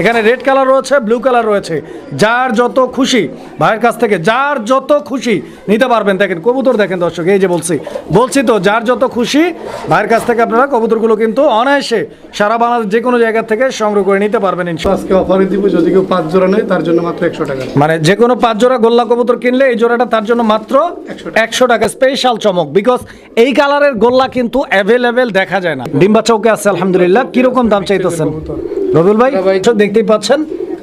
এখানে red colour রয়েছে blue colour রয়েছে। যার যত খুশি ভাইয়ের কাছ থেকে যার যত খুশি নিতে পারবেন। দেখেন কবুতর দেখেন দর্শক এই যে বলছি। বলছি তো যার যত খুশি ভাইয়ের কাছ থেকে আপনারা কবুতরগুলো কিন্তু অনায়াসে সারা বাংলাদেশ যে কোনো জায়গা থেকে সংগ্রহ করে নিতে পারবেন আজকে অফারে দিব যদি কেউ পাঁচ জোড়া নেয় তার জন্য মাত্র একশো টাকা। মানে যে কোনো পাঁচ জোড়া গোল্লা কবুতর কিনলে এই জোড়াটা তার জন্য মাত্র একশো টাকা। স্পেশাল চমক বিকজ এই কালারের গোল্লা কিন্তু অ্যাভেলেবেল দেখা যায় না। ডিম্বা চৌকে আছে আলহামদুলিল্লাহ। কীরকম দাম চাইতেছেন? রবিউল ভাই হ্যাঁ তো দেখতেই পাচ্ছেন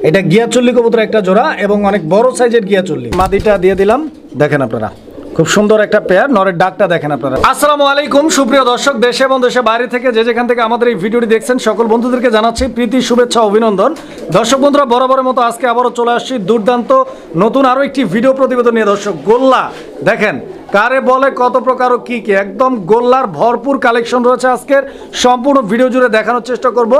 এটা গিয়াচল্লি কবুতর একটা জোড়া এবং অনেক বড় সাইজের গিয়াচল্লি। মাদিটা দিয়ে দিলাম দেখেন আপনারা। খুব সুন্দর একটা পেয়ার নরের ডাকটা দেখেন আপনারা। আসসালামু আলাইকুম সুপ্রিয় দর্শক দেশে এবং দেশে বাইরে থেকে যে যেখান থেকে আমাদের এই ভিডিওটি দেখছেন সকল বন্ধুদেরকে জানাচ্ছি প্রীতি শুভেচ্ছা অভিনন্দন। দর্শক বন্ধুরা বরাবরের মতো আজকে আবারও চলে আসছি দুর্দান্ত নতুন আরও একটি ভিডিও প্রতিবেদন নিয়ে। দর্শক গোল্লা দেখেন কারে বলে কত প্রকার ও কি কি? একদম গোল্লার ভরপুর কালেকশন রয়েছে আজকের। সম্পূর্ণ ভিডিও জুড়ে দেখানোর চেষ্টা করব।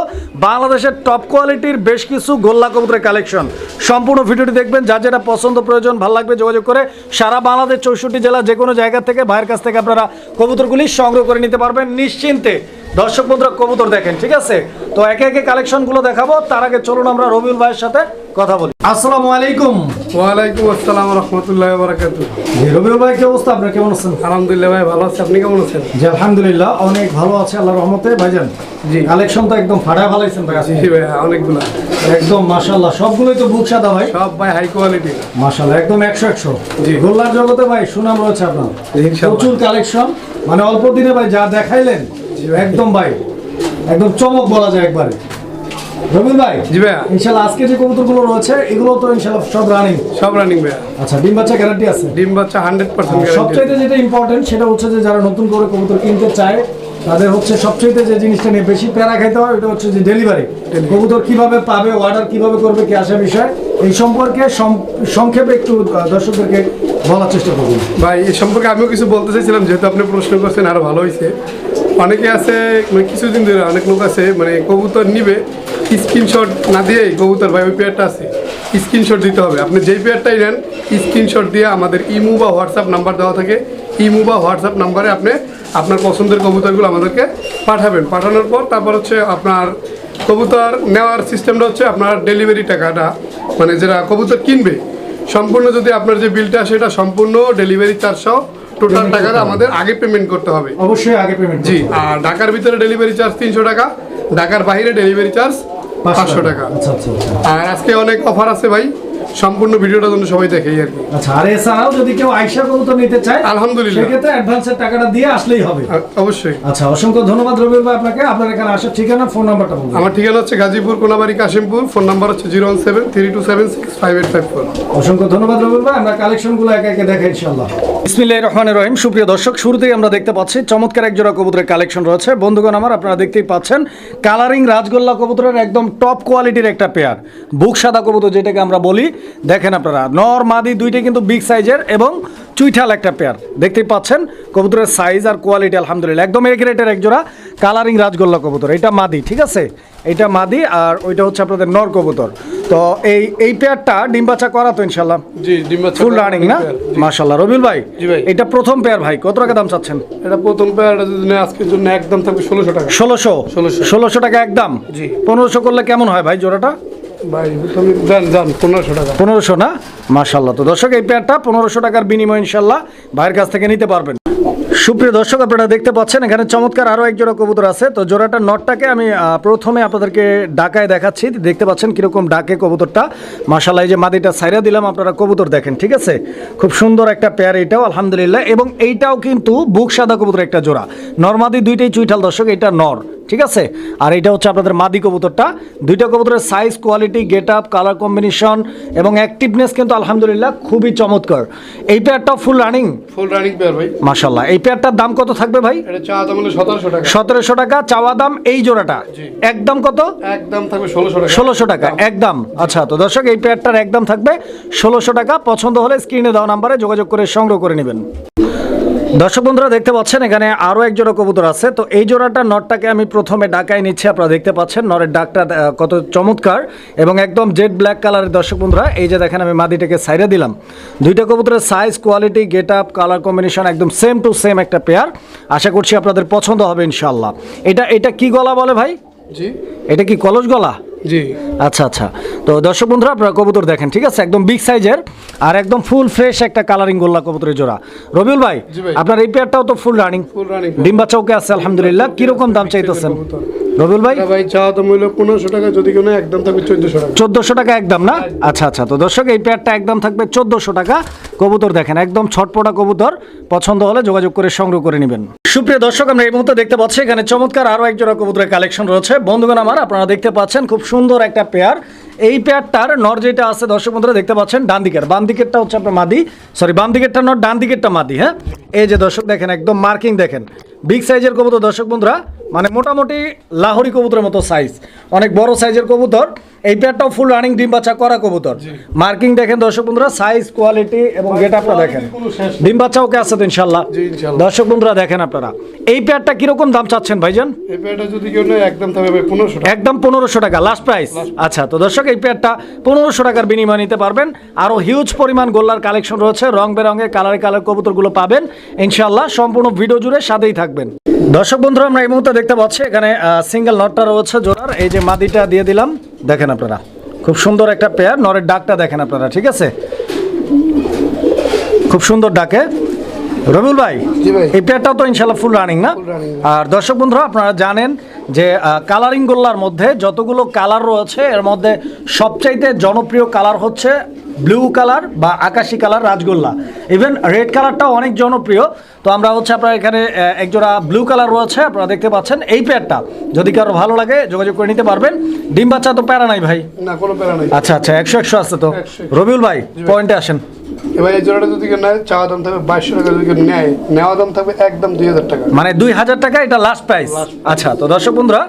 বাংলাদেশের টপ কোয়ালিটির বেশ কিছু গোল্লা কবুতরের কালেকশন সম্পূর্ণ ভিডিওটি দেখবেন, যার যেটা পছন্দ প্রয়োজন, ভালো লাগবে যোগাযোগ করে সারা বাংলাদেশ চৌষট্টি জেলা যে কোনো জায়গা থেকে ভাইয়ের কাছ থেকে আপনারা কবুতরগুলি সংগ্রহ করে নিতে পারবেন নিশ্চিন্তে। দর্শক বন্ধুরা, কবুতর দেখেন, ঠিক আছে? তো একে একে কালেকশনগুলো দেখাবো। তার আগে চলুন আমরা রবিউল ভাইয়ের সাথে কথা বলি। আসসালামু আলাইকুম। ওয়ালাইকুম আসসালাম রহমতুল্লাহ বারাকাত জি রবিউল ভাই কি অবস্থা? আপনার কেমন আছেন? আলহামদুলিল্লাহ ভাই ভালো আছে। আপনি কেমন আছেন? জি আলহামদুলিল্লাহ অনেক ভালো আছে আল্লাহর রহমতে। ভাইজান জি। কালেকশন তো একদম ফাটা ভালাইছেন ভাই। জি ভাই অনেকগুলো। একদম মাশাআল্লাহ সবগুলোই তো বুক সাদা ভাই। সব ভাই হাই কোয়ালিটি মাশাআল্লাহ একদম একশো একশো। জি। গোল্লার জগতে ভাই সুনাম রয়েছে আপনার। প্রচুর কালেকশন মানে অল্প দিনে ভাই যা দেখাইলেন একদম ভাই একদম চমক বলা যায় একবারে। রবিন ভাই জি ভাইয়া। ইনশাআল্লাহ আজকে যে কবুতরগুলো রয়েছে এগুলো তো ইনশাআল্লাহ সব রানিং সব রানিং ভাইয়া। আচ্ছা ডিম বাচ্চা গ্যারান্টি আছে? ডিম বাচ্চা সবচাইতে যেটা ইম্পর্টেন্ট সেটা হচ্ছে যে যারা নতুন করে কবুতর কিনতে চায় তাদের হচ্ছে সবচাইতে যে জিনিসটা নিয়ে বেশি প্যারা খাইতে হয় ওটা হচ্ছে যে ডেলিভারি কবুতর কীভাবে পাবে অর্ডার কীভাবে করবে কি আসা বিষয় এই সম্পর্কে সংক্ষেপে একটু দর্শকদেরকে বলার চেষ্টা করুন ভাই এই সম্পর্কে আমিও কিছু বলতে চাইছিলাম যেহেতু আপনি প্রশ্ন করছেন আরও ভালো হয়েছে অনেকে আছে মানে কিছুদিন ধরে অনেক লোক আছে মানে কবুতর নিবে স্ক্রিনশট না দিয়েই কবুতর ভাই, ওই পেয়ারটা আছে স্ক্রিনশট দিতে হবে। আপনি যেই পেয়ারটাই নেন স্ক্রিনশট দিয়ে আমাদের ইমু বা হোয়াটসঅ্যাপ নাম্বার দেওয়া থাকে, ইমু বা হোয়াটসঅ্যাপ নাম্বারে আপনি আপনার পছন্দের কবুতরগুলো আমাদেরকে পাঠাবেন। পাঠানোর পর তারপর হচ্ছে আপনার কবুতর নেওয়ার সিস্টেমটা হচ্ছে আপনার ডেলিভারি টাকাটা মানে যারা কবুতর কিনবে, সম্পূর্ণ যদি আপনার যে বিলটা সেটা সম্পূর্ণ ডেলিভারি সহ টোটাল টাকাটা আমাদের আগে পেমেন্ট করতে হবে। অবশ্যই আগে পেমেন্ট জি আর ঢাকার ভিতরে ডেলিভারি চার্জ তিনশো টাকা ঢাকার বাইরে ডেলিভারি চার্জ পাঁচশো টাকা। আচ্ছা আচ্ছা আচ্ছা। আর আজকে অনেক অফার আছে ভাই সম্পূর্ণ ভিডিওটা জন্য সবাই দেখেই আর কি। আচ্ছা আর এছাড়াও যদি কেউ কবুতর নিতে চায় আলহামদুলিল্লাহ। সেক্ষেত্রে অ্যাডভান্সের টাকাটা দিয়ে আসলেই হবে। অবশ্যই। আচ্ছা অসংখ্য ধন্যবাদ রবিউল ভাই আপনাকে। আপনার এখানে আসার ঠিকানা ফোন নাম্বারটা বলুন। আমার ঠিকানা হচ্ছে গাজীপুর কোনাবাড়ি কাশিমপুর। ফোন নাম্বার হচ্ছে zero one seven three two seven six five eight five four. অসংখ্য ধন্যবাদ রবিউল ভাই। আমরা কালেকশনগুলো একে একে দেখাই ইনশাআল্লাহ। বিসমিল্লাহির রহমানির রহিম। সুপ্রিয় দর্শক, শুরুতেই আমরা দেখতে পাচ্ছি চমৎকার এক জোড়া কবুতরের কালেকশন রয়েছে। বন্ধুগণ, আমার আপনারা দেখতেই পাচ্ছেন, কালারিং রাজগোল্লা কবুতরের একদম টপ কোয়ালিটির একটা পেয়ার। বুক সাদা কবুতর যেটাকে আমরা বলি। দেখেন আপনারা, নর, মাদি দুইটাই কিন্তু বিগ সাইজের এবং চুইঠাল একটা পেয়ার দেখতেই পাচ্ছেন কবুতরের সাইজ আর কোয়ালিটি আলহামদুলিল্লাহ। একদম এক জোড়া কালারিং রাজগোল্লা কবুতর। এটা মাদি ঠিক আছে? এটা মাদি আর ওইটা হচ্ছে আপনাদের নর কবুতর। তো এই এই পেয়ারটা ডিম বাচ্চা করা তো ইনশাল্লাহ জি ডিম বাচ্চা ফুল রানিং না? মাশাল্লাহ রবিউল ভাই জি ভাই। এটা প্রথম পেয়ার ভাই কত টাকা দাম চাচ্ছেন? এটা প্রথম পেয়ারটা যদি আজকের জন্য একদম থাকবে ষোলোশো টাকা। ষোলোশো? 1600 ষোলোশো টাকা একদম? জি। পনেরোশো করলে কেমন হয় ভাই জোড়াটা? পনেরোশো না? মাশাল্লাহ তো দর্শক, এই পেয়ারটা পনেরোশো টাকার বিনিময় ইনশাল্লাহ ভাইয়ের কাছ থেকে নিতে পারবেন। সুপ্রিয় দর্শক, আপনারা দেখতে পাচ্ছেন, এখানে চমৎকার আরও এক জোড়া কবুতর আছে। তো জোড়াটা নটটাকে আমি প্রথমে আপনাদেরকে ডাকায় দেখাচ্ছি। দেখতে পাচ্ছেন কীরকম ডাকে কবুতরটা। এই যে মাদিটা সাইরা দিলাম, আপনারা কবুতর দেখেন, ঠিক আছে? খুব সুন্দর একটা পেয়ার এটাও, আলহামদুলিল্লাহ। এবং এইটাও কিন্তু বুক সাদা কবুতর একটা জোড়া। নর্মাদি দুইটাই চুইঠাল দর্শক, এটা নর। ঠিক আছে? আর এটা হচ্ছে আপনাদের মাদি কবুতরটা। দুইটা কবুতরের size quality get up colour combination এবং অ্যাক্টিভনেস কিন্তু আলহামদুলিল্লাহ খুবই চমৎকার। এই পেয়ারটা full running full running pair ভাই। মাশাল্লাহ এই পেয়ারটার দাম কত থাকবে ভাই? এটা চা দাম হলো সতেরোশো টাকা। সতেরোশো টাকা চাওয়া দাম এই জোড়াটা। একদম কত? একদম থাকবে ষোলোশো টাকা। ষোলোশো টাকা একদম। আচ্ছা তো দর্শক এই পেয়ারটার একদম থাকবে ষোলোশো টাকা। পছন্দ হলে স্ক্রিনে দেওয়া নাম্বারে যোগাযোগ করে সংগ্রহ করে নেবেন। দর্শক বন্ধুরা দেখতে পাচ্ছেন এখানে আরও এক জোড়া কবুতর আছে। তো এই জোড়াটা নটটাকে আমি প্রথমে ডাকায় নিচ্ছি আপনারা দেখতে পাচ্ছেন নরের ডাকটা কত চমৎকার এবং একদম জেড ব্ল্যাক কালারের। দর্শক বন্ধুরা এই যে দেখেন আমি মাদিটাকে সাইডে দিলাম। দুইটা কবুতরের size quality get up colour combination একদম সেম টু সেম একটা পেয়ার আশা করছি আপনাদের পছন্দ হবে ইনশাল্লাহ এটা এটা কি গলা বলে ভাই? জি। এটা কি কলস গলা? জি। আচ্ছা আচ্ছা। তো দর্শক বন্ধুরা আপনারা কবুতর দেখেন ঠিক আছে? একদম বিগ সাইজের আর একদম ফুল ফ্রেশ একটা কালারিং গোল্লা কবুতরের জোড়া। রবিউল ভাই আপনার এই পেয়ারটাও তো ফুল রানিং ফুল রানিং ডিম্বা চৌকে আছে আলহামদুলিল্লাহ। কীরকম দাম চাইতেছেন? রবিউল ভাই? ভাই চাওয়া দাম হইল পনেরোশো টাকা যদি কোনো একদম থাকবে চোদ্দশো টাকা। চোদ্দশো টাকা একদম না? আচ্ছা আচ্ছা। তো দর্শক এই পেয়ারটা একদম থাকবে চোদ্দশো টাকা। কবুতর দেখেন একদম ছটপটা কবুতর। পছন্দ হলে যোগাযোগ করে সংগ্রহ করে নেবেন। সুপ্রিয় দর্শক আমরা এই মুহূর্তে দেখতে পাচ্ছি এখানে চমৎকার আরও এক জোড়া কবুতরের কালেকশন রয়েছে। বন্ধুগণ আমার আপনারা দেখতে পাচ্ছেন খুব সুন্দর একটা পেয়ার। এই পেয়ারটার নর যেটা আছে দর্শক বন্ধুরা দেখতে পাচ্ছেন ডান দিকের। বাম দিকেরটা হচ্ছে আপনার মাদি। সরি বাম দিকেরটা নর ডান দিকেরটা মাদি হ্যাঁ? এই যে দর্শক দেখেন একদম মার্কিং দেখেন। বিগ সাইজের কবুতর দর্শক বন্ধুরা। মানে মোটামুটি লাহোরি কবুতরের মতো সাইজ অনেক বড় সাইজের কবুতর। এই পেয়ারটাও ফুল রানিং ডিম বাচ্চা করা কবুতর। মার্কিং দেখেন দর্শক বন্ধুরা সাইজ কোয়ালিটি এবং গেট আপটা দেখেন। ডিম বাচ্চা ওকে আছে তো ইনশাল্লাহ। দর্শক বন্ধুরা দেখেন আপনারা। এই পেয়ারটা কীরকম দাম চাচ্ছেন ভাইজান? এই পেয়ারটা যদি কেউ একদম থাকবে পনেরোশো টাকা। একদম পনেরোশো টাকা লাস্ট প্রাইস আচ্ছা তো দর্শক এই পেয়ারটা পনেরোশো টাকার বিনিময় নিতে পারবেন। আরও হিউজ পরিমাণ গোল্লার কালেকশন রয়েছে। রং বেরঙে কালারে কালার কবুতরগুলো পাবেন। ইনশাল্লাহ সম্পূর্ণ ভিডিও জুড়ে সাথেই থাকবেন। দর্শক বন্ধুরা আমরা এই মুহূর্তে দেখতে পাচ্ছি এখানে সিঙ্গেল নটটা রয়েছে জোড়ার। এই যে মাদিটা দিয়ে দিলাম দেখেন আপনারা। খুব সুন্দর একটা পেয়ার নরের ডাকটা দেখেন আপনারা ঠিক আছে? খুব সুন্দর ডাকে রবিউল ভাই এই পেয়ারটাও তো ইনশাল্লাহ ফুল রানিং না? আর দর্শক বন্ধুরা আপনারা জানেন যে কালারিং গোল্লার মধ্যে যতগুলো কালার রয়েছে এর মধ্যে সবচাইতে জনপ্রিয় কালার হচ্ছে ব্লু কালার বা আকাশি কালার রাজগোল্লা ইভেন রেড কালারটাও অনেক জনপ্রিয়। তো আমরা হচ্ছে আপনার এখানে একজোড়া ব্লু কালার রয়েছে আপনারা দেখতে পাচ্ছেন এই প্যাডটা যদি কারও ভালো লাগে যোগাযোগ করে নিতে পারবেন। ডিম বাচ্চা তো প্যারা নাই ভাই? না কোনো প্যারা নাই। আচ্ছা আচ্ছা একশো একশো আছে তো। 100 রবিউল ভাই পয়েন্টে আসেন। এবার এই জোড়াটা যদি কেউ নেয় চাওয়া দাম থাকবে বাইশশো টাকা যদি কেউ নেয় নেওয়া দাম থাকবে একদম দুই হাজার টাকা। মানে দুই হাজার টাকা এটা লাস্ট প্রাইস আচ্ছা তো দর্শক বন্ধুরা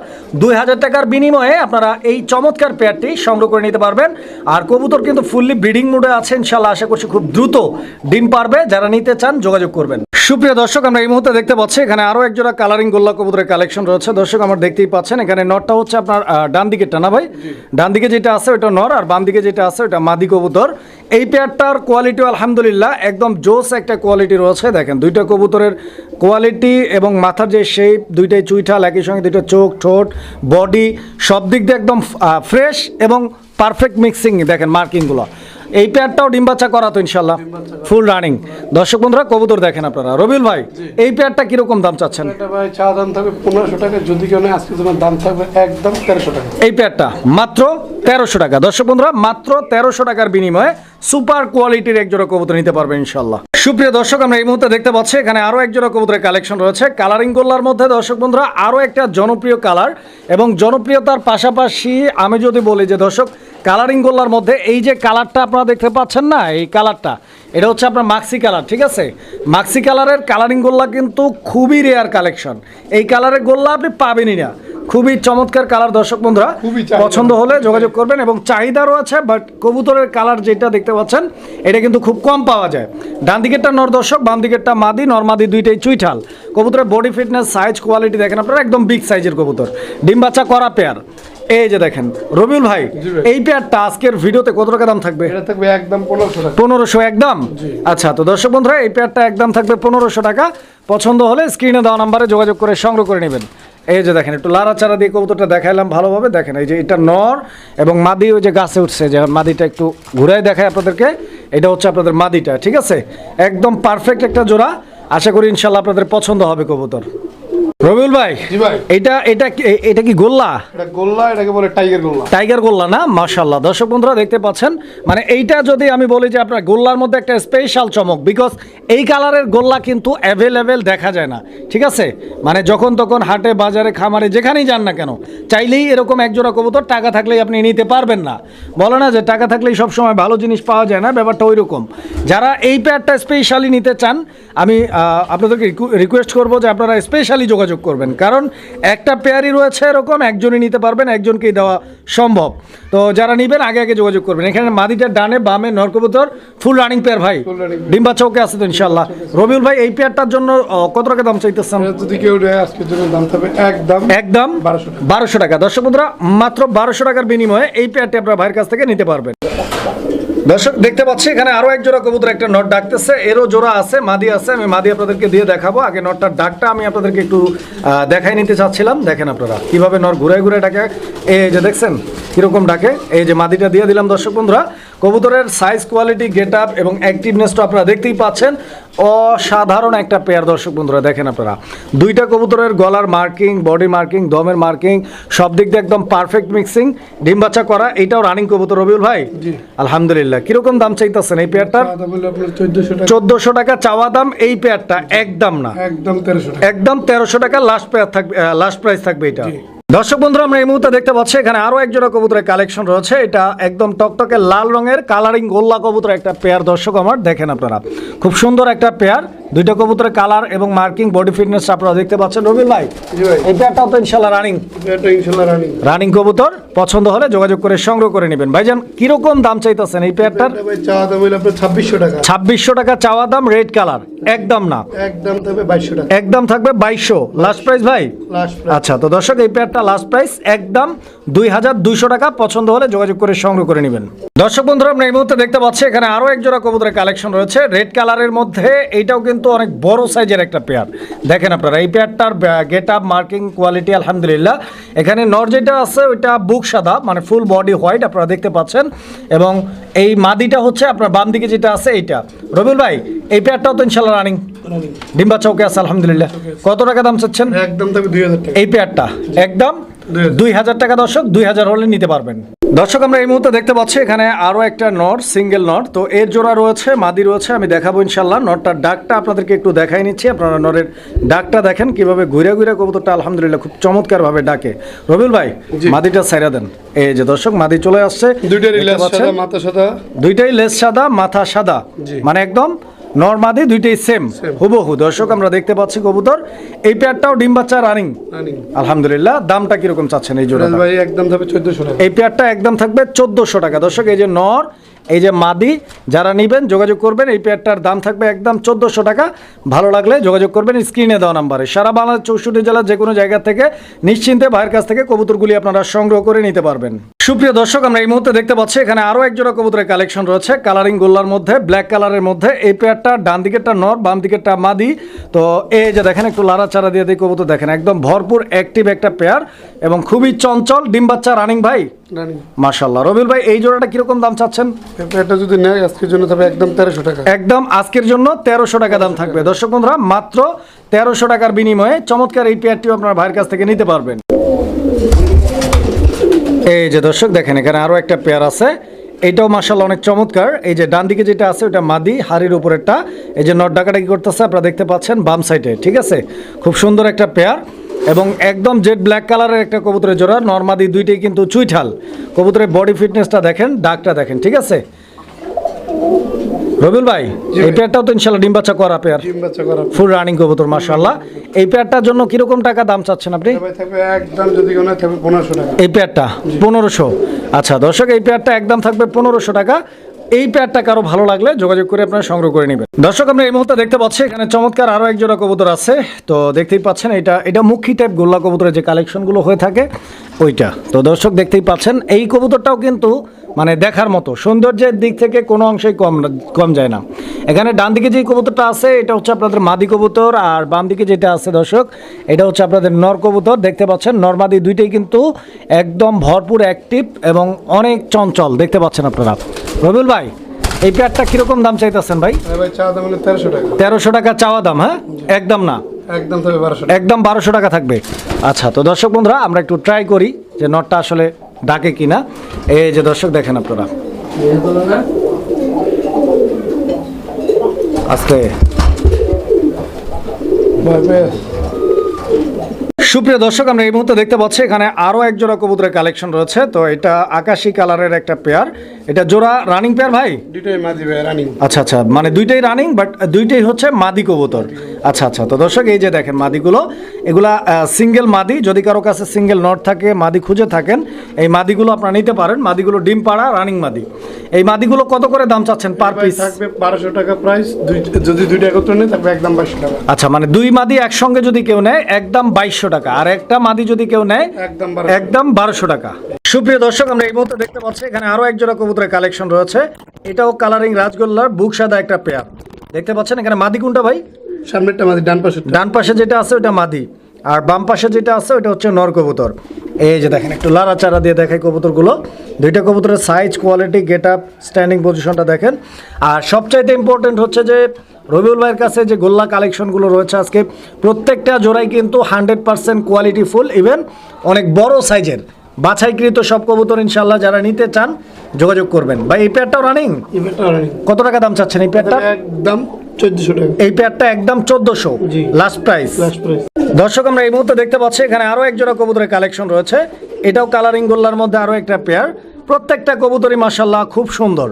দুই হাজার টাকার বিনিময়ে আপনারা এই চমৎকার পেয়ারটি সংগ্রহ করে নিতে পারবেন। আর কবুতর কিন্তু ফুললি ব্রিডিং মোডে আছে ইনশাল্লাহ আশা করছি খুব দ্রুত ডিম পারবে। যারা নিতে চান যোগাযোগ করবেন। সুপ্রিয় দর্শক আমরা এই মুহূর্তে দেখতে পাচ্ছি এখানে আরও এক জোড়া কালারিং গোল্লা কবুতরের কালেকশন রয়েছে। দর্শক আমার দেখতেই পাচ্ছেন এখানে নটটা হচ্ছে আপনার ডান দিকেরটা না ভাই? ডান দিকে যেটা আছে ওটা নর আর বাম দিকে যেটা আছে ওটা মাদি কবুতর। এই পেয়ারটার কোয়ালিটি আলহামদুলিল্লাহ একদম জোস একটা কোয়ালিটি রয়েছে। দেখেন দুইটা কবুতরের কোয়ালিটি এবং মাথার যে শেপ দুইটাই চুইঠাল একই সঙ্গে দুইটা চোখ ঠোঁট বডি সব দিক দিয়ে একদম ফ্রেশ এবং পারফেক্ট মিক্সিং দেখেন মার্কিংগুলো। এই পেয়ারটাও ডিম বাচ্চা করা তো ইনশাল্লাহ ফুল রানিং দর্শক বন্ধুরা কবুতর দেখেন আপনারা। রবিউল ভাই এই পেয়ারটা কীরকম দাম চাচ্ছেন? ভাই চাওয়া দাম থাকবে পনেরোশো টাকা যদি কেউ আজকে তোমার দাম থাকবে একদম তেরোশো টাকা। এই পেয়ারটা মাত্র তেরোশো টাকা। দর্শক বন্ধুরা মাত্র তেরোশো টাকার বিনিময়ে সুপার কোয়ালিটির এক জোড়া কবুতর নিতে পারবেন ইনশাল্লাহ সুপ্রিয় দর্শক, আমরা এই মুহূর্তে দেখতে পাচ্ছি, এখানে আরও এক জোড়া কবুতরের কালেকশন রয়েছে। কালারিং গোল্লার মধ্যে, দর্শক বন্ধুরা, আরও একটা জনপ্রিয় কালার এবং জনপ্রিয়তার পাশাপাশি আমি যদি বলি যে দর্শক, কালারিং গোল্লার মধ্যে এই যে কালারটা আপনারা দেখতে পাচ্ছেন না, এই কালারটা, এটা হচ্ছে আপনার মাক্সি কালার, ঠিক আছে? মাক্সি কালারের কালারিং গোল্লা কিন্তু খুবই রেয়ার কালেকশন এই কালারের গোল্লা আপনি পাবেনই না। খুবই চমৎকার কালার দর্শক বন্ধুরা পছন্দ হলে যোগাযোগ করবেন এবং চাহিদারও আছে বাট কবুতরের কালার যেটা দেখতে পাচ্ছেন এটা কিন্তু খুব কম পাওয়া যায়। ডান দিকেরটা নর দর্শক বাম দিকেরটা মাদি নরমাদি দুইটাই চুইঠাল। কবুতরের বডি ফিটনেস সাইজ কোয়ালিটি দেখেন আপনারা একদম বিগ সাইজের কবুতর। ডিম বাচ্চা করা পেয়ার এই যে দেখেন রবিউল ভাই এই পেয়ারটা আজকের ভিডিওতে কত টাকা দাম থাকবে? থাকবে একদম পনেরোশো একদম? আচ্ছা তো দর্শক বন্ধুরা এই পেয়ারটা একদম থাকবে পনেরোশো টাকা। পছন্দ হলে স্ক্রিনে দেওয়া নাম্বারে যোগাযোগ করে সংগ্রহ করে নেবেন। এই যে দেখেন, একটু লাড়াচাড়া দিয়ে কবুতরটা দেখাইলাম ভালোভাবে। দেখেন, এই যে এটা নর এবং মাদি ওই যে গাছে উঠছে, যে মাদিটা একটু ঘুরাই দেখায় আপনাদেরকে। এটা হচ্ছে আপনাদের মাদিটা, ঠিক আছে? একদম পারফেক্ট একটা জোড়া। আশা করি ইনশাল্লাহ আপনাদের পছন্দ হবে কবুতর। রবিউল ভাই এটা এটা এটা কি গোল্লা? এটা গোল্লা এটাকে বলে টাইগার গোল্লা। টাইগার গোল্লা না? মাশাল্লাহ দর্শক বন্ধুরা দেখতে পাচ্ছেন মানে এইটা যদি আমি বলি যে আপনার গোল্লার মধ্যে একটা স্পেশাল চমক বিকজ এই কালারের গোল্লা কিন্তু অ্যাভেলেবেল দেখা যায় না। ঠিক আছে? মানে যখন তখন হাটে বাজারে খামারে যেখানেই যান না কেন চাইলেই এরকম একজোড়া কবুতর টাকা থাকলেই আপনি নিতে পারবেন না। বলে না যে টাকা থাকলেই সবসময় ভালো জিনিস পাওয়া যায় না ব্যাপারটা ওই রকম যারা এই প্যাডটা স্পেশালি নিতে চান আমি আপনাদেরকে রিকোয়েস্ট করব যে আপনারা স্পেশালি যোগাযোগ করবেন। কারণ একটা পেয়ারই রয়েছে এরকম একজনই নিতে পারবেন একজনকেই দেওয়া সম্ভব। তো যারা নেবেন আগে আগে যোগাযোগ করবেন। এখানে মাদিটার ডানে বামে নরকবুতর ফুল রানিং পেয়ার ভাই। ডিম্বা চৌকে আছে তো ইনশাল্লাহ রবিউল ভাই এই পেয়ারটার জন্য কত টাকা দাম চাইতেছেন? যদি কেউ নেয় আজকের জন্য দাম থাকবে একদম একদম বারোশো টাকা। দর্শক বন্ধুরা মাত্র বারোশো টাকার বিনিময়ে এই পেয়ারটি আপনার ভাইয়ের কাছ থেকে নিতে পারবেন। দর্শক, দেখতে পাচ্ছি, এখানে আরও এক জোড়া কবুতর, একটা নট ডাকতেছে। এরও জোড়া আছে, মাদি আছে, আমি মাদি আপনাদেরকে দিয়ে দেখাবো। আগে নটটার ডাকটা আমি আপনাদেরকে একটু দেখাই নিতে চাচ্ছিলাম। দেখেন আপনারা, কীভাবে নট ঘুরে ঘুরে ডাকে। এই যে দেখছেন, কীরকম ডাকে। এই যে মাদিটা দিয়ে দিলাম, দর্শক বন্ধুরা। কবুতরের সাইজ কোয়ালিটি গেট আপ এবং অ্যাক্টিভনেসটা আপনারা দেখতেই পাচ্ছেন। অসাধারণ একটা পেয়ার দর্শক বন্ধুরা দেখেন আপনারা। দুইটা কবুতরের গলার মার্কিং বডি মার্কিং দমের মার্কিং সব দিক দিয়ে একদম পারফেক্ট মিক্সিং ডিম বাচ্চা করা এটাও রানিং কবুতর রবিউল ভাই? আলহামদুলিল্লাহ। কীরকম দাম চাইতেছেন এই পেয়ারটার চোদ্দশো টাকা চাওয়া দাম এই পেয়ারটা একদম না। একদম তেরোশো একদম তেরোশো টাকা লাস্ট পেয়ার থাকবে লাস্ট প্রাইস থাকবে এটা। দর্শক বন্ধুরা, আমরা এই মুহূর্তে দেখতে পাচ্ছি, এখানে আরও একজোড়া কবুতরের কালেকশন রয়েছে। এটা একদম টকটকে লাল রঙের কালারিং গোল্লা কবুতর একটা পেয়ার দর্শক আমার, দেখেন আপনারা। খুব সুন্দর একটা পেয়ার দুইটা কবুতরের কালার এবং মার্কিং বডি ফিটনেস আপনারা দেখতে পাচ্ছেন। রবিল ভাই ভাই। তো ইনশাল্লাহ রানিং রানিং রানিং কবুতর পছন্দ হলে যোগাযোগ করে সংগ্রহ করে নেবেন। ভাইজান কীরকম দাম চাইতেছেন এই পেয়ারটার ছাব্বিশশো টাকা। ছাব্বিশশো টাকা চাওয়া দাম রেড কালার একদম না। একদম তবে বাইশশো টাকা। একদম থাকবে বাইশশো। লাস্ট প্রাইস ভাই? লাস্ট আচ্ছা তো দর্শক এই পেয়ারটা লাস্ট প্রাইস একদম দুই হাজার দুইশো টাকা। পছন্দ হলে যোগাযোগ করে সংগ্রহ করে নেবেন। দর্শক বন্ধুরা আমরা এই মুহূর্তে দেখতে পাচ্ছি এখানে আরও এক জোড়া কবুতরের কালেকশন রয়েছে। রেড কালারের মধ্যে এইটাও কিন্তু অনেক বড় সাইজের একটা পেয়ার। দেখেন আপনারা এই পেয়ারটার গেট আপ মার্কিং কোয়ালিটি আলহামদুলিল্লাহ। এখানে নর যেটা আছে ওইটা বুক সাদা মানে ফুল বডি হোয়াইট আপনারা দেখতে পাচ্ছেন। এবং এই মাদিটা হচ্ছে আপনার বাম দিকে যেটা আছে এইটা। রবিউল ভাই এই পেয়ারটাও তো ইনশাল্লাহ রানিং ডিম্বা চৌকে আছে আলহামদুলিল্লাহ। কত টাকা দাম চাচ্ছেন? একদম এই পেয়ারটা একদম দুই হাজার টাকা দর্শক দুই হাজার হলে নিতে পারবেন। দর্শক আমরা এই মুহূর্তে দেখতে পাচ্ছি এখানে আরও একটা নট সিঙ্গেল নট তো এর জোড়া রয়েছে মাদি রয়েছে আমি দেখাবো ইনশাল্লাহ নটটার ডাকটা আপনাদেরকে একটু দেখাই নিচ্ছি। আপনারা নরের ডাকটা দেখেন কীভাবে ঘুরে ঘুরে কবুতরটা আলহামদুলিল্লাহ খুব চমৎকার ভাবে ডাকে। রবিউল ভাই মাদিটা সাইরা দেন। এই যে দর্শক মাদি চলে আসছে। সাদা মাথা সাদা। দুইটাই লেস সাদা মাথা সাদা। মানে একদম নর্মাদি দুইটাই সেম হুবহু। দর্শক আমরা দেখতে পাচ্ছি কবুতর। এই পেয়ারটাও ডিম বাচ্চা রানিং আলহামদুলিল্লাহ দামটা কীরকম চাচ্ছেন এই জোড়া ভাই একদম থাকবে চোদ্দশো টাকা। এই পেয়ারটা একদম থাকবে চোদ্দশো টাকা। দর্শক এই যে নর এই যে মাদি, যারা নেবেন, যোগাযোগ করবেন, এই পেয়ারটার দাম থাকবে একদম চোদ্দোশো টাকা। ভালো লাগলে যোগাযোগ করবেন, স্ক্রিনে দেওয়া নাম্বারে। সারা বাংলাদেশ চৌষট্টি জেলার যে কোনো জায়গা থেকে নিশ্চিন্তে ভাইয়ের কাছ থেকে কবুতরগুলি আপনারা সংগ্রহ করে নিতে পারবেন। সুপ্রিয় দর্শক, আমরা এই মুহূর্তে দেখতে পাচ্ছি, এখানে আরও একজোড়া কবুতরের কালেকশন রয়েছে। কালারিং গোল্লার মধ্যে, ব্ল্যাক কালারের মধ্যে, এই পেয়ারটা ডান দিকেরটা নর, বাম দিকেরটা মাদি। তো এই যে দেখেন, একটু লাড়া চারা দিয়ে দিয়ে কবুতর দেখেন। একদম ভরপুর অ্যাক্টিভ একটা পেয়ার এবং খুবই চঞ্চল। ডিম বাচ্চা রানিং ভাই। মাশাল্লাহ রবিউল ভাই এই জোড়াটা কীরকম দাম চাচ্ছেন? এটা যদি নেয় আজকের জন্য তবে একদম তেরোশো টাকা। একদম আজকের জন্য তেরোশো টাকা দাম থাকবে। দর্শক বন্ধুরা মাত্র তেরোশো টাকার বিনিময়ে চমৎকার এই পেয়ারটিও আপনার ভাইয়ের কাছ থেকে নিতে পারবেন। এই যে দর্শক দেখেন এখানে আরও একটা পেয়ার আছে। এইটাও মার্শাল অনেক চমৎকার। এই যে ডান দিকে যেটা আছে, ওটা মাদি, হাড়ির উপরেরটা। এই যে নট ডাকাডাকি করতেছে, আপনারা দেখতে পাচ্ছেন বাম সাইডে, ঠিক আছে? খুব সুন্দর একটা পেয়ার এবং একদম জেড ব্ল্যাক কালারের একটা কবুতরের জোড়া। নর্মাদি দুইটাই কিন্তু চুইঠাল। কবুতরের বডি ফিটনেসটা দেখেন ডাকটা দেখেন, ঠিক আছে? রবিউল ভাই এই পেয়ারটাও তো ইনশাল্লাহ ডিম বাচ্চা করা পেয়ার। ডিম বাচ্চা করা ফুল রানিং কবুতর মাশাআল্লাহ। এই পেয়ারটার জন্য কীরকম টাকা দাম চাচ্ছেন আপনি? একদম যদি কোনো থাকবে পনেরোশো টাকা। এই পেয়ারটা পনেরোশো। আচ্ছা দর্শক এই পেয়ারটা একদম থাকবে পনেরোশো টাকা। এই পেয়ারটা কারও ভালো লাগলে যোগাযোগ করে আপনারা সংগ্রহ করে নেবেন। দর্শক আমরা এই মুহূর্তে দেখতে পাচ্ছি এখানে চমৎকার আরও এক জোড়া কবুতর আছে। তো দেখতেই পাচ্ছেন এটা এটা মুখী টাইপ গোল্লা কবুতরের যে কালেকশনগুলো হয়ে থাকে ওইটা। তো দর্শক দেখতেই পাচ্ছেন, এই কবুতরটাও কিন্তু মানে দেখার মতো। সৌন্দর্যের দিক থেকে কোনো অংশেই কম কম যায় না। এখানে ডান দিকে যে কবুতরটা আছে, এটা হচ্ছে আপনাদের মাদি কবুতর, আর বাম দিকে যেটা আছে দর্শক, এটা হচ্ছে আপনাদের নর কবুতর। দেখতে পাচ্ছেন নর্মাদি দুইটাই কিন্তু একদম ভরপুর অ্যাক্টিভ এবং অনেক চঞ্চল। দেখতে পাচ্ছেন আপনারা। রবিউল ভাই এই পেয়ারটা কীরকম দাম চাইতেছেন ভাই? ভাই চা দাম হলো তেরোশো টাকা। তেরোশো টাকা চাওয়া দাম হ্যাঁ? একদম না? একদম তবে বারোশো টাকা। একদম বারোশো টাকা থাকবে। আচ্ছা তো দর্শক বন্ধুরা আমরা একটু ট্রাই করি যে নটটা আসলে ডাকে কিনা। এই যে দর্শক দেখেন আপনারা। আস্তে। সুপ্রিয় দর্শক আমরা এই মুহূর্তে দেখতে পাচ্ছি এখানে আরও এক জোড়া কবুতরের কালেকশন রয়েছে। তো এটা আকাশি কালারের একটা পেয়ার এটা জোড়া রানিং পেয়ার ভাই? দুটোই মাঝি ভাই রানিং আচ্ছা আচ্ছা মানে দুইটাই রানিং বাট দুইটাই হচ্ছে মাদি কবুতর। আচ্ছা আচ্ছা তো দর্শক এই যে দেখেন মাদিগুলো এগুলা সিঙ্গেল মাদি। যদি কারও কাছে সিঙ্গেল নট থাকে মাদি খুঁজে থাকেন এই মাদিগুলো আপনারা নিতে পারেন। মাদিগুলো ডিম পাড়া রানিং মাদি। এই মাদিগুলো কত করে দাম চাচ্ছেন পার পিস থাকবে বারোশো টাকা প্রাইস যদি দুইটা একত্র নেয় থাকবে একদম বাইশশো টাকা। আচ্ছা মানে দুই মাদি একসঙ্গে যদি কেউ নেয় একদম বাইশশো টাকা। আর একটা মাদি যদি কেউ নেয় একদম বারোশো। টাকা। সুপ্রিয় দর্শক আমরা এই মুহূর্তে দেখতে পাচ্ছি এখানে আরও একজোড়া কবুতরের কালেকশন রয়েছে। এটাও কালারিং রাজগোল্লার বুক সাদা একটা পেয়ার দেখতে পাচ্ছেন এখানে মাদি কোনটা ভাই? সামনে একটা মাদি ডান পাশে ডান পাশে যেটা আছে ওটা মাদি। আর বাম পাশে যেটা আছে ওটা হচ্ছে নর কবুতর। এই যে দেখেন একটু লাড়া চারা দিয়ে দেখাই কবুতরগুলো। দুইটা কবুতরের size quality get up standing পজিশনটা দেখেন। আর সবচাইতে ইম্পর্টেন্ট হচ্ছে যে রবিউল ভাইয়ের কাছে যে গোল্লা কালেকশনগুলো রয়েছে আজকে প্রত্যেকটা জোড়াই কিন্তু hundred percent quality full even অনেক বড় সাইজের বাছাইকৃত সব কবুতর ইনশাল্লাহ যারা নিতে চান যোগাযোগ করবেন। ভাই এই পেয়ারটাও রানিং কত টাকা দাম চাচ্ছেন এই পেয়ারটা একদম চোদ্দশো টাকা। এই পেয়ারটা একদম চোদ্দোশো। লাস্ট প্রাইস লাস্ট প্রাইস দর্শক আমরা এই মুহূর্তে দেখতে পাচ্ছি এখানে আরও এক জোড়া কবুতরের কালেকশন রয়েছে। এটাও কালারিং গোল্লার মধ্যে আরও একটা পেয়ার প্রত্যেকটা কবুতরই মাসাল্লাহ খুব সুন্দর।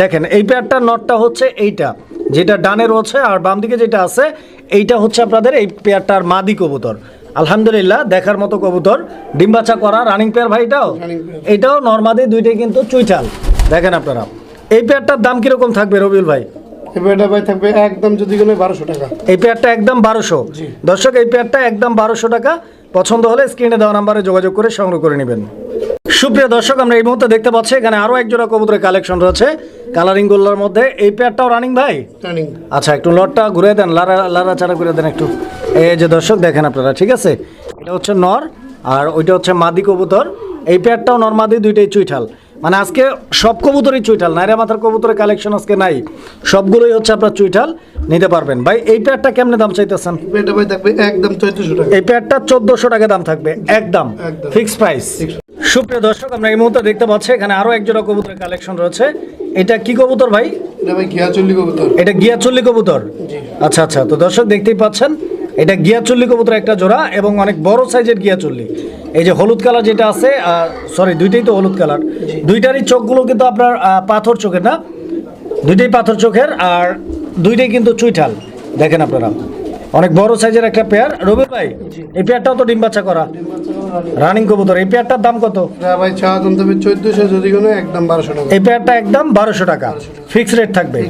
দেখেন এই পেয়ারটার নটটা হচ্ছে এইটা যেটা ডানে রয়েছে আর বাম দিকে যেটা আছে এইটা হচ্ছে আপনাদের এই পেয়ারটার মাদি কবুতর। আলহামদুলিল্লাহ দেখার মতো কবুতর। ডিম্বাচা করা রানিং পেয়ার ভাই এটাও? নর্মাদি দুইটাই কিন্তু চুইটাল দেখেন আপনারা। এই পেয়ারটার দাম কীরকম থাকবে রবিউল ভাই? এবারটা ভাই থাকবে একদম যদি কোনো বারোশো টাকা। এই পেয়ারটা একদম বারোশো। দর্শক এই পেয়ারটা একদম বারোশো টাকা। পছন্দ হলে স্ক্রিনে দেওয়া নাম্বারে যোগাযোগ করে সংগ্রহ করে নেবেন। সুপ্রিয় দর্শক আমরা এই মুহূর্তে দেখতে পাচ্ছি এখানে আরও এক জোড়া কবুতরের কালেকশন রয়েছে। কালারিং গোল্লার মধ্যে এই পেয়ারটাও রানিং ভাই? রানিং আচ্ছা একটু লটটা ঘুরে দেন লারা লারা চারা করে দেন একটু। এই যে দর্শক দেখেন আপনারা ঠিক আছে? এটা হচ্ছে নর আর ওইটা হচ্ছে মাদি কবুতর। এই পেয়ারটাও নর মাদি দুইটাই চুইঠাল। মানে আজকে সব কবুতরই চুইঠাল নাইরা মাথার কবুতরের কালেকশন আজকে নাই। সবগুলোই হচ্ছে আপনার চুইটাল নিতে পারবেন। ভাই এই পেয়ারটা কেমনে দাম চাইতেছেন? এবারটা ভাই থাকবে একদম চোদ্দশো টাকা। এই পেয়ারটা চোদ্দশো টাকা দাম থাকবে একদম। ফিক্স প্রাইস সুপ্রিয় দর্শক আমরা এই মুহূর্তে দেখতে পাচ্ছি এখানে আরও এক জোড়া কবুতরের কালেকশন রয়েছে। এটা কি কবুতর ভাই? এটা ভাই কবুতর। এটা গিয়াচল্লি কবুতর? আচ্ছা আচ্ছা। তো দর্শক দেখতেই পাচ্ছেন এটা গিয়াচল্লি কবুতর একটা জোড়া এবং অনেক বড় সাইজের গিয়াচল্লি। এই যে হলুদ কালার যেটা আছে সরি দুইটাই তো হলুদ কালার। দুইটারই চোখগুলো কিন্তু আপনার পাথর চোখের না? দুইটাই পাথর চোখের আর দুইটাই কিন্তু চুইঠাল। দেখেন আপনারা। অনেক বড় সাইজের একটা পেয়ার। রবি ভাই এই পেয়ারটাও তো ডিম বাচ্চা করা। রানিং কবুতর। এই পেয়ারটার দাম কত? ভাই দাম থাকবে চোদ্দশো যদি কোনো একদম বারোশো টাকা। এই পেয়ারটা একদম বারোশো টাকা। ফিক্স রেট থাকবে।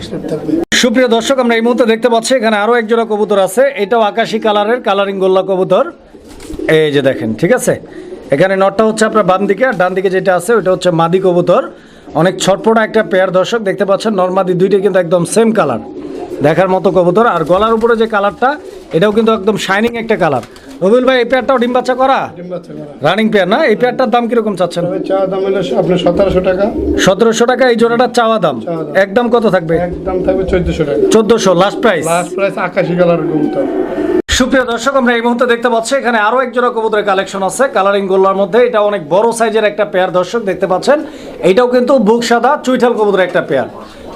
সুপ্রিয় দর্শক আমরা এই মুহূর্তে দেখতে পাচ্ছি এখানে আরও এক জোড়া কবুতর আছে। এটাও আকাশি কালারের কালারিং গোল্লা কবুতর। এই যে দেখেন ঠিক আছে? এখানে নটটা হচ্ছে আপনার বাম দিকে আর ডান দিকে যেটা আছে ওটা হচ্ছে মাদি কবুতর। অনেক ছটপটা একটা পেয়ার দর্শক দেখতে পাচ্ছেন নর্মাদি দুইটা কিন্তু একদম সেম কালার দেখার মতো কবুতর আর গলার উপরে যে কালারটা এটাও কিন্তু একদম শাইনিং একটা কালার রবিউল ভাই এই পেয়ারটাও ডিম বাচ্চা করা? রানিং পেয়ার না? এই পেয়ারটার দাম কীরকম চাচ্ছেন? তবে দাম হলো আপনার সতেরোশো টাকা। সতেরোশো টাকা এই জোড়াটার চাওয়া দাম? চাওয়া দাম। একদম কত থাকবে? একদম থাকবে চোদ্দশো টাকা। চোদ্দশো লাস্ট প্রাইস লাস্ট প্রাইস আকাশি কালার কবুতর। সুপ্রিয় দর্শক, আমরা এই মুহূর্তে দেখতে পাচ্ছি, এখানে আরও এক জোড়া কবুতরের কালেকশন আছে। কালারিং গোল্লার মধ্যে এটা অনেক বড় সাইজের একটা পেয়ার দর্শক দেখতে পাচ্ছেন। এটাও কিন্তু বুক সাদা, চুইঠাল কবুতরের একটা পেয়ার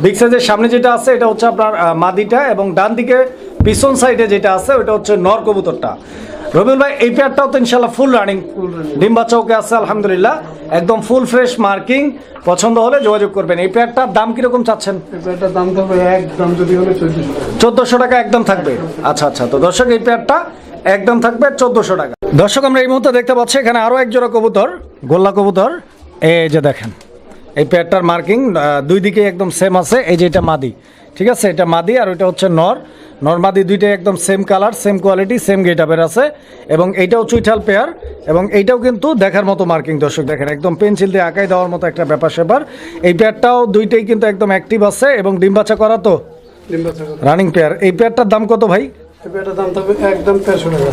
বিগ সাইজের সামনে যেটা আছে, এটা হচ্ছে আপনার মাদিটা এবং ডান দিকে পিছন সাইডে যেটা আছে, ওটা হচ্ছে নর কবুতরটা। রবিউল ভাই এই পেয়ারটাও তো ইনশাল্লাহ ফুল রানিং ডিম বাচ্চাওকে আছে আলহামদুলিল্লাহ। একদম ফুল ফ্রেশ মার্কিং পছন্দ হলে যোগাযোগ করবেন। এই পেয়ারটার দাম কীরকম চাচ্ছেন? দাম একদম যদি হলে চোদ্দশো টাকা। একদম থাকবে। আচ্ছা আচ্ছা। তো দর্শক এই পেয়ারটা একদম থাকবে চোদ্দশো টাকা। দর্শক আমরা এই মুহূর্তে দেখতে পাচ্ছি এখানে আরও একজোড়া কবুতর গোল্লা কবুতর। এই যে দেখেন এই পেয়ারটার মার্কিং দুই দিকে একদম সেম আছে। এই যে এটা মাদি। ঠিক আছে? এটা মাদি আর ওইটা হচ্ছে নর। নর মাদি দুইটাই একদম same colour same quality same get আপের আছে। এবং এইটাও চুইঠাল পেয়ার এবং এইটাও কিন্তু দেখার মতো মার্কিং দর্শক দেখেন একদম পেন্সিল দিয়ে আঁকাই দেওয়ার মতো একটা ব্যাপার স্যাপার এই পেয়ারটাও দুইটাই কিন্তু একদম অ্যাক্টিভ আছে এবং ডিম বাচ্চা করা তো? রানিং পেয়ার এই পেয়ারটার দাম কত ভাই?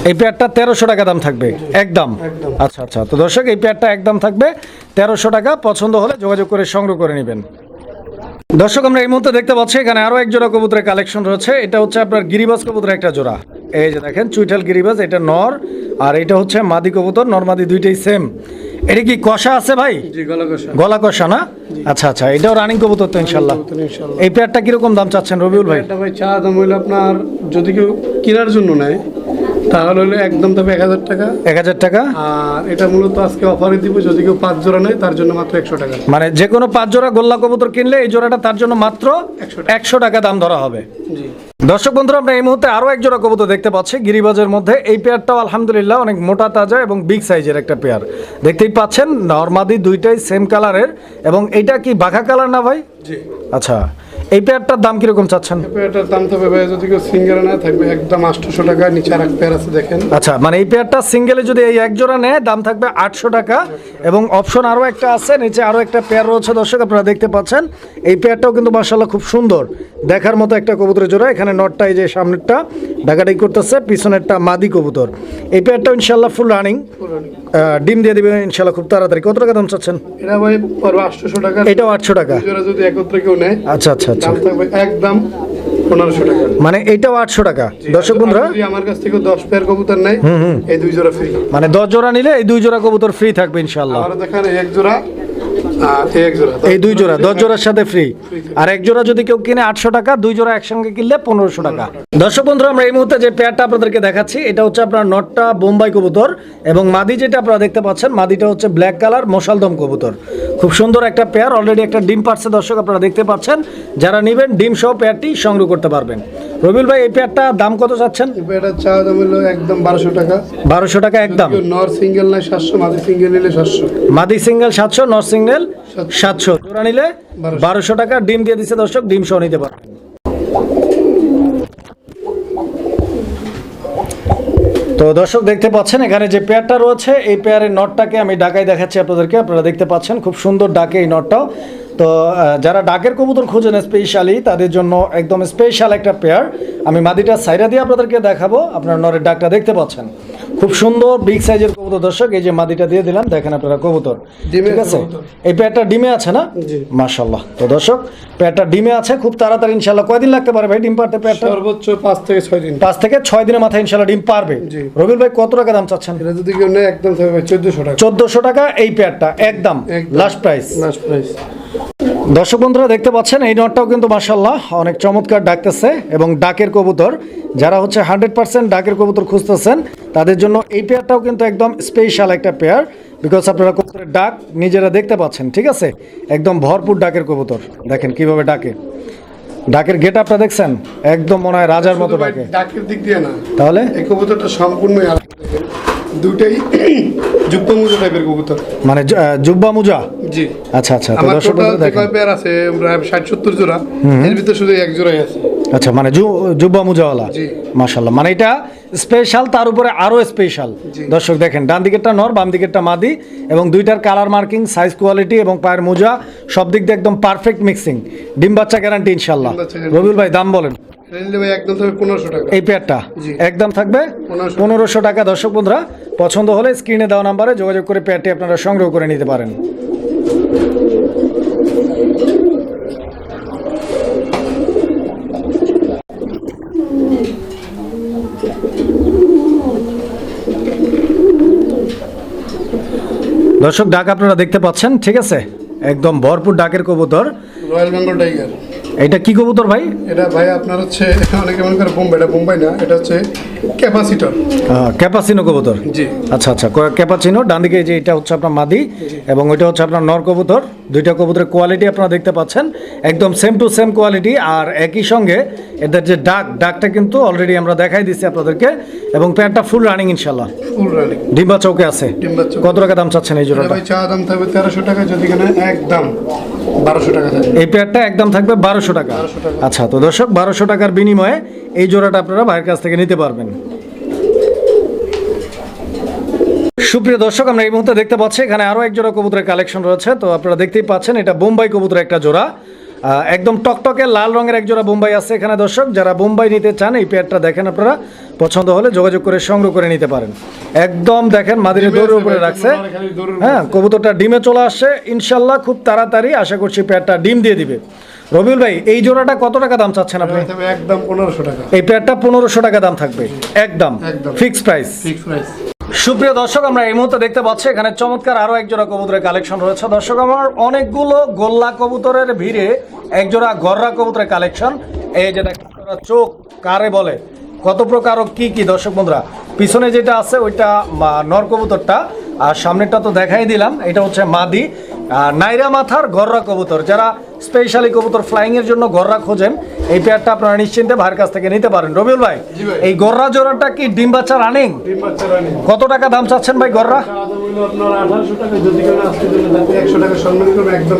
এই পেয়ারটা তেরোশো টাকা। দাম থাকবে? একদম? একদম। আচ্ছা আচ্ছা। তো দর্শক এই পেয়ারটা একদম থাকবে তেরোশো টাকা। পছন্দ হলে যোগাযোগ করে সংগ্রহ করে নেবেন। দর্শক আমরা এই মুহূর্তে দেখতে পাচ্ছি এখানে আরও এক জোড়া কবুতরের কালেকশন রয়েছে। এটা হচ্ছে আপনার গিরিবাজ কবুতরের একটা জোড়া। এই যে দেখেন চুইঠাল গিরিবাজ এটা নর আর এটা হচ্ছে মাদি কবুতর নর মাদি দুইটাই সেম এটা কি কষা আছে ভাই? গলা কষা। না? আচ্ছা আচ্ছা এটাও রানিং কবুতর তো ইনশাল্লাহ। এই পেয়ারটা কীরকম দাম চাচ্ছেন রবিউল ভাই? ভাই চা দাম হইলে আপনার যদি কেউ কেনার জন্য নেয় তাহলে হলে একদম তবে এক হাজার টাকা। এক হাজার টাকা? আর এটা মূলত আজকে অফারে দিব যদি কেউ পাঁচ জোড়া নেয় তার জন্য মাত্র একশো টাকা। মানে যে কোনো পাঁচ জোড়া গোল্লা কবুতর কিনলে এই জোড়াটা তার জন্য মাত্র 100 একশো টাকা দাম ধরা হবে। জি। দর্শক বন্ধুরা আমরা এই মুহূর্তে আরও এক জোড়া কবুতর দেখতে পাচ্ছি। গিরিবাজের মধ্যে এই পেয়ারটাও আলহামদুলিল্লাহ অনেক মোটা তাজা এবং বিগ সাইজের একটা পেয়ার দেখতেই পাচ্ছেন নর্মাদি দুইটাই সেম কালারের এবং এটা কি বাঘা কালার না ভাই? জি। আচ্ছা। এই পেয়ারটার দাম কীরকম চাচ্ছেন? পেয়ারটার দাম থাকবে ভাই যদি কেউ সিঙ্গেল না থাকবে একদম আটশোশো টাকা নিচে আর এক পেয়ার আছে দেখেন। আচ্ছা মানে এই পেয়ারটা সিঙ্গেলে যদি এই এক জোড়া নেয় দাম থাকবে আটশো টাকা। এবং অপশন আরও একটা আছে নিচে আরও একটা পেয়ার রয়েছে দর্শক আপনারা দেখতে পাচ্ছেন। এই পেয়ারটাও কিন্তু মার্শাল্লাহ খুব সুন্দর। দেখার মতো একটা কবুতরের জোড়া এখানে নটটা এই যে সামনেরটা ঢাকাটাই করতেছে পিছনেরটা মাদি কবুতর। এই পেয়ারটাও ইনশাল্লাহ ফুল রানিং ডিম দিয়ে দিবে ইনশাল্লাহ খুব তাড়াতাড়ি। কত টাকা দাম চাচ্ছেন? এটা ভাই আটশোশো টাকা। এটাও আটশো টাকা। যদি একত্রে কেউ নেয়। আচ্ছা আচ্ছা আচ্ছা দাম থাকবে একদম পনেরোশো টাকা। মানে এইটাও আটশো টাকা। দর্শক বন্ধুরা আমার কাছ থেকে দশ পেয়ার কবুতর নেয় এই দুই জোড়া ফ্রি মানে দশ জোড়া নিলে এই দুই জোড়া কবুতর ফ্রি থাকবে ইনশাল্লাহ দেখেন এক জোড়া এক জোড়া এই দুই জোড়া দশ জোড়ার সাথে ফ্রি আর এক জোড়া যদি কেউ কিনে আটশো টাকা দুই জোড়া একসঙ্গে কিনলে পনেরোশো টাকা। দর্শক বন্ধুরা আমরা এই মুহূর্তে যে পেয়ারটা আপনাদেরকে দেখাচ্ছি এটা হচ্ছে আপনার নটটা বোম্বাই কবুতর এবং মাদি যেটা আপনারা দেখতে পাচ্ছেন মাদিটা হচ্ছে ব্ল্যাক কালার মশালদম কবুতর। খুব সুন্দর একটা পেয়ার অলরেডি একটা ডিম পাচ্ছে দর্শক আপনারা দেখতে পাচ্ছেন। যারা নেবেন ডিম সহ পেয়ারটি সংগ্রহ করতে পারবেন। রবিউল ভাই এই পেয়ারটা দাম কত চাচ্ছেন? চা দাম হলো একদম বারোশো টাকা। বারোশো টাকা একদম। নর সিঙ্গেল না সাতশো মাদি সিঙ্গেল নিলে সাতশো। মাদি সিঙ্গেল সাতশো নর সিঙ্গেল সাতশো। জোড়া নিলে বারোশো। টাকা ডিম দিয়ে দিচ্ছে দর্শক ডিম সহ নিতে পারবেন। তো দর্শক দেখতে পাচ্ছেন, এখানে যে পেয়ারটা রয়েছে, এই পেয়ারের নটটাকে আমি ডাকাই দেখাচ্ছি আপনাদেরকে। আপনারা দেখতে পাচ্ছেন, খুব সুন্দর ডাকে এই নটটাও। তো যারা ডাকের কবুতর খুঁজেন স্পেশালি তাদের জন্য একদম স্পেশাল একটা পেয়ার। আমি মাদিটা সাইরা দিয়ে আপনাদেরকে দেখাবো, আপনার নরের ডাকটা দেখতে পাচ্ছেন। খুব সুন্দর বিগ সাইজের কবুতর। দর্শক এই যে মাদিটা দিয়ে দিলাম দেখেন আপনারা কবুতর। ঠিক আছে? এই পেয়ারটা ডিমে আছে না? জি। মাশাল্লাহ তো দর্শক পেয়ারটা ডিমে আছে খুব তাড়াতাড়ি ইনশাল্লাহ কয়দিন লাগতে পারে ভাই ডিম পারতে পেয়ারটা? সর্বোচ্চ পাঁচ থেকে ছয় দিন। পাঁচ থেকে ছয় দিনের মাথায় ইনশাল্লাহ ডিম পারবে। রবিল ভাই কত টাকা দাম চাচ্ছেন? এটা যদি কেউ নেয় একদম চোদ্দশো টাকা। চোদ্দশো টাকা এই একদম। একদম। লাস্ট প্রাইস লাস্ট প্রাইস দর্শক বন্ধুরা দেখতে পাচ্ছেন এই নটটাও কিন্তু মাসাল্লাহ অনেক চমৎকার ডাকতেছে এবং ডাকের কবুতর। যারা হচ্ছে হান্ড্রেড পার্সেন্ট ডাকের কবুতর খুঁজতেছেন তাদের জন্য এই পেয়ারটাও কিন্তু একদম স্পেশাল একটা পেয়ার বিকজ আপনারা কবুতরের ডাক নিজেরা দেখতে পাচ্ছেন ঠিক আছে? একদম ভরপুর ডাকের কবুতর। দেখেন কীভাবে ডাকে। ডাকের গেট আপটা দেখছেন? একদম মনে হয় রাজার মতো ডাকে। ডাকের দিক দিয়ে না। তাহলে? এই কবুতরটা দেখেন। দুটাই যুক্ত মুজো টাইপের কবুতর। মানে জুব্বা মুজা? জি। আচ্ছা আচ্ছা আমার টোটাল বন্ধুরা যে কয় পেয়ার আছে প্রায় ষাট সত্তর জোড়া। এর ভিতরে শুধু এক জোড়াই আছে। আচ্ছা মানে জু- জুব্বা মুজাওয়ালা? জি। মাশাল্লাহ মানে এটা স্পেশাল তার উপরে আরও স্পেশাল দর্শক দেখেন ডান দিকেরটা নর বাম দিকেরটা মাদি এবং দুইটার কালার মার্কিং সাইজ কোয়ালিটি এবং পায়ের মোজা সব দিক দিয়ে একদম পারফেক্ট মিক্সিং ডিম বাচ্চা গ্যারান্টি ইনশাল্লাহ রবিউল ভাই দাম বলেন। এই পেয়ারটা। একদম থাকবে? পনেরোশো। টাকা। দর্শক বন্ধুরা পছন্দ হলে স্ক্রিনে দেওয়া নাম্বারে যোগাযোগ করে পেয়ারটি আপনারা সংগ্রহ করে নিতে পারেন। দর্শক ডাক আপনারা দেখতে পাচ্ছেন ঠিক আছে? একদম ভরপুর ডাকের কবুতর। Royal Bengal tiger. এটা কি কবুতর ভাই? এটা ভাই আপনার হচ্ছে অনেকে মনে করে বোম্বাই এটা বোম্বাই না এটা হচ্ছে ক্যাপাসিটর ক্যাপাসিনো কবুতর? জি। আচ্ছা আচ্ছা ক- ক্যাপাচিনো ডান দিকে যে এটা হচ্ছে আপনার মাদি এবং ওইটা হচ্ছে আপনার নর কবুতর। দুইটা কবুতরের কোয়ালিটি আপনারা দেখতে পাচ্ছেন। একদম সেম টু সেম কোয়ালিটি আর একই সঙ্গে এদের যে ডাক ডাকটা কিন্তু অলরেডি আমরা দেখাই দিচ্ছি আপনাদেরকে এবং প্যান্টটা ফুল রানিং ইনশাল্লাহ ফুল রানিং ডিম্বা চৌকে আছে। কত টাকা দাম চাচ্ছেন এই জোড়াটা? ভাই চা দাম থাকবে তেরোশো টাকা যদি এখানে একদম বারোশো টাকা থাকবে এই পেয়ারটা একদম থাকবে বারোশো টাকা। আচ্ছা তো দর্শক বারোশো টাকার বিনিময়ে এই জোড়াটা আপনারা ভাইয়ের কাছ থেকে নিতে পারবেন। সুপ্রিয় দর্শক আমরা এই মুহূর্তে দেখতে পাচ্ছি এখানে আরও এক জোড়া কবুতরের কালেকশন রয়েছে। তো আপনারা দেখতেই পাচ্ছেন এটা বোম্বাই কবুতরের একটা জোড়া। একদম টকটকে লাল রঙের এক জোড়া বোম্বাই আছে এখানে দর্শক। যারা বোম্বাই নিতে চান এই পেয়ারটা দেখেন আপনারা। পছন্দ হলে যোগাযোগ করে সংগ্রহ করে নিতে পারেন। একদম দেখেন মাদিরে ডিমে দৌড়ের উপরে রাখছে। হ্যাঁ কবুতরটা ডিমে চলে আসছে। ইনশাল্লাহ খুব তাড়াতাড়ি আশা করছি পেয়ারটা ডিম দিয়ে দিবে। রবিউল ভাই এই জোড়াটা কত টাকা দাম চাচ্ছেন আপনি? একদম পনেরোশো টাকা। এই পেয়ারটা পনেরোশো টাকা দাম থাকবে। একদম। Fixed price. Fix price. সুপ্রিয় দর্শক, আমরা এই মুহূর্তে দেখতে পাচ্ছি, এখানে চমৎকার আরও একজোড়া কবুতরের কালেকশন রয়েছে। দর্শক, আমার অনেকগুলো গোল্লা কবুতরের ভিড়ে একজোড়া গররা কবুতরের কালেকশন। এই যে আপনারা চোখ কারে বলে, কত প্রকার ও কি কি? দর্শক বন্ধুরা, পিছনে যেটা আছে, ওইটা নর কবুতরটা, আর সামনেরটা তো দেখাই দিলাম, এটা হচ্ছে মাদি। নাইরা মাথার গররা কবুতর, যারা স্পেশালি কবুতর ফ্লাইং এর জন্য গররা খোঁজেন। এই পেয়ারটা আপনারা নিশ্চিন্তে ভাইয়ের কাছ থেকে নিতে পারেন। রবিউল ভাই এই গররা জোড়াটা কি ডিম বাচ্চা রানিং কত টাকা দাম চাচ্ছেন ভাই গররা?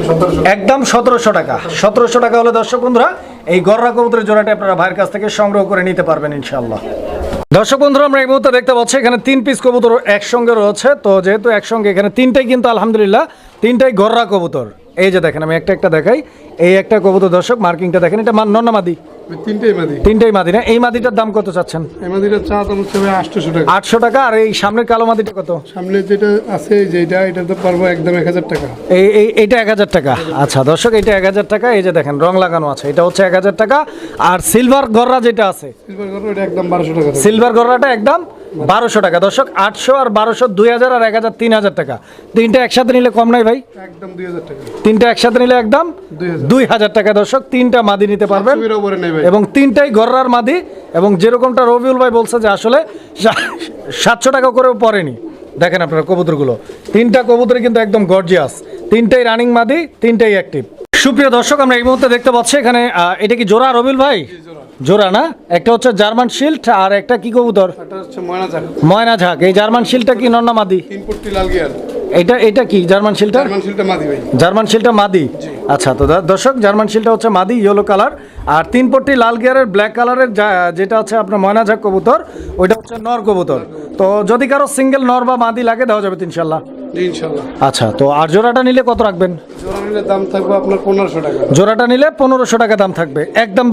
সতেরোশো একদম সতেরোশো টাকা। সতেরোশো টাকা হলে দর্শক বন্ধুরা এই গররা কবুতরের জোড়াটা আপনারা ভাইয়ের কাছ থেকে সংগ্রহ করে নিতে পারবেন ইনশাল্লাহ দর্শক বন্ধুরা আমরা এই মুহূর্তে দেখতে পাচ্ছি এখানে তিন পিস কবুতর একসঙ্গে রয়েছে। তো যেহেতু একসঙ্গে এখানে তিনটাই কিন্তু আলহামদুলিল্লাহ তিনটাই গররা কবুতর। এই যে দেখেন আমি একটা একটা দেখাই। এই একটা কবুতর দর্শক মার্কিংটা দেখেন এটা নন্না মাদি। তিনটেই মাদি। তিনটাই মাদি না? এই মাদিটার দাম কত চাচ্ছেন? এই মাদিটার চা দাম হচ্ছে ভাই আটশোশো টাকা। আটশো টাকা আর এই সামনের কালো মাদিটা কত? সামনে যেটা আছে যেটা এটা তো পারব একদম এক হাজার টাকা। এই এই এইটা এক হাজার টাকা। আচ্ছা দর্শক এটা এক হাজার টাকা। এই যে দেখেন রং লাগানো আছে এটা হচ্ছে এক হাজার টাকা। আর সিলভার গররা যেটা আছে সিলভার করব এটা একদম বারোশো টাকা। সিলভার গররাটা একদম বারোশো টাকা। দর্শক আটশো আর বারোশো দুই হাজার আর এক হাজার তিন হাজার টাকা। তিনটা একসাথে নিলে কম নাই ভাই? একদম দুই হাজার টাকা। তিনটা একসাথে নিলে একদম দুই হাজার। টাকা। দর্শক তিনটা মাদি নিতে পারবেন। এবং তিনটাই গররার মাদি। এবং যেরকমটা রবিউল ভাই বলছে যে আসলে সাতশো টাকা করেও পড়েনি। দেখেন আপনারা কবুতরগুলো। তিনটা কবুতর কিন্তু একদম গর্জিয়াস তিনটাই রানিং মাদি তিনটাই অ্যাক্টিভ সুপ্রিয় দর্শক আমরা এই মুহূর্তে দেখতে পাচ্ছি এখানে এটা কি জোড়া রবিউল ভাই? জোড়া না? একটা হচ্ছে জার্মান শিল্ড আর একটা কি কবুতর? ময়না ঝাঁক। এই জার্মান শিলটা কি নন্না মাদি? এটা এটা কি জার্মান শিলটা জার্মান শিলটা মাদি আচ্ছা তো দর্শক জার্মান শিলটা হচ্ছে মাদি ইয়েলো কালার আর তিন পট্টি লাল গিয়ারের ব্ল্যাক কালারের যেটা হচ্ছে আপনার ময়না ঝাঁক কবুতর ওইটা হচ্ছে নর কবুতর। তো যদি কারও সিঙ্গেল নর বা মাদি লাগে দেওয়া যাবে ইনশাল্লাহ। আচ্ছা তো আর জোড়াটা নিলে কত রাখবেন? দাম থাকবে আপনার পনেরোশো টাকা। জোড়াটা নিলে পনেরোশো টাকা দাম থাকবে। একদম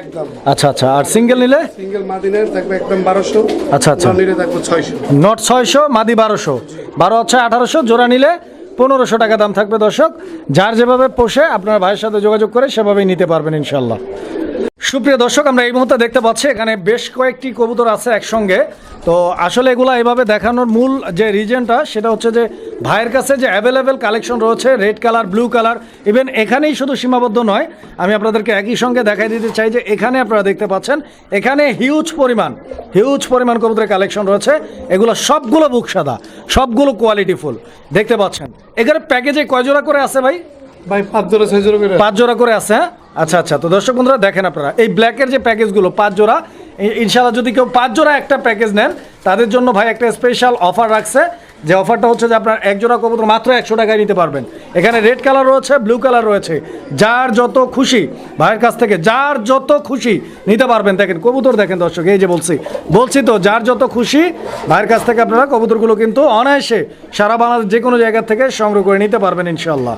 একদম। আচ্ছা আচ্ছা আর সিঙ্গেল নিলে? সিঙ্গেল মাদিনের থাকবে একদম বারোশো। আচ্ছা, আচ্ছা। নিলে থাকবে ছয়শো। নট ছয়শো মাদি বারোশো। বারো হচ্ছে আঠারোশো জোড়া নিলে পনেরোশো টাকা দাম থাকবে দর্শক। যার যেভাবে পোষে আপনার ভাইয়ের সাথে যোগাযোগ করে সেভাবেই নিতে পারবেন ইনশাল্লাহ। সুপ্রিয় দর্শক আমরা এই মুহূর্তে দেখতে পাচ্ছি এখানে বেশ কয়েকটি কবুতর আছে একসঙ্গে। তো আসলে এগুলো এভাবে দেখানোর মূল যে রিজনটা সেটা হচ্ছে যে ভাইয়ের কাছে যে অ্যাভেলেবেল কালেকশন রয়েছে red colour blue colour even এখানেই শুধু সীমাবদ্ধ নয়। আমি আপনাদেরকে একই সঙ্গে দেখাই দিতে চাই যে এখানে আপনারা দেখতে পাচ্ছেন এখানে হিউজ পরিমাণ হিউজ পরিমাণ কবুতরের কালেকশন রয়েছে। এগুলো সবগুলো বুক সাদা সবগুলো কোয়ালিটি ফুল দেখতে পাচ্ছেন। এখানে প্যাকেজে কয় জোড়া করে আছে ভাই? ভাই পাঁচ জোড়া ছয় জোড়া করে। পাঁচ জোড়া করে আছে হ্যাঁ? আচ্ছা আচ্ছা। তো দর্শক বন্ধুরা, দেখেন আপনারা, এই ব্ল্যাকের যে প্যাকেজগুলো, পাঁচ জোড়া ইনশাল্লাহ যদি কেউ পাঁচ জোড়া একটা প্যাকেজ নেন, তাদের জন্য ভাই একটা স্পেশাল অফার রাখছে। যে অফারটা হচ্ছে যে আপনার এক জোড়া কবুতর মাত্র একশো টাকায় নিতে পারবেন। এখানে রেড কালার রয়েছে ব্লু কালার রয়েছে। যার যত খুশি, ভাইয়ের কাছ থেকে যার যত খুশি নিতে পারবেন। দেখেন, কবুতর দেখেন দর্শক, এই যে বলছি। বলছি তো, যার যত খুশি, ভাইয়ের কাছ থেকে আপনারা কবুতরগুলো কিন্তু অনায়াসে সারা বাংলাদেশ যে কোনো জায়গা থেকে সংগ্রহ করে নিতে পারবেন ইনশাল্লাহ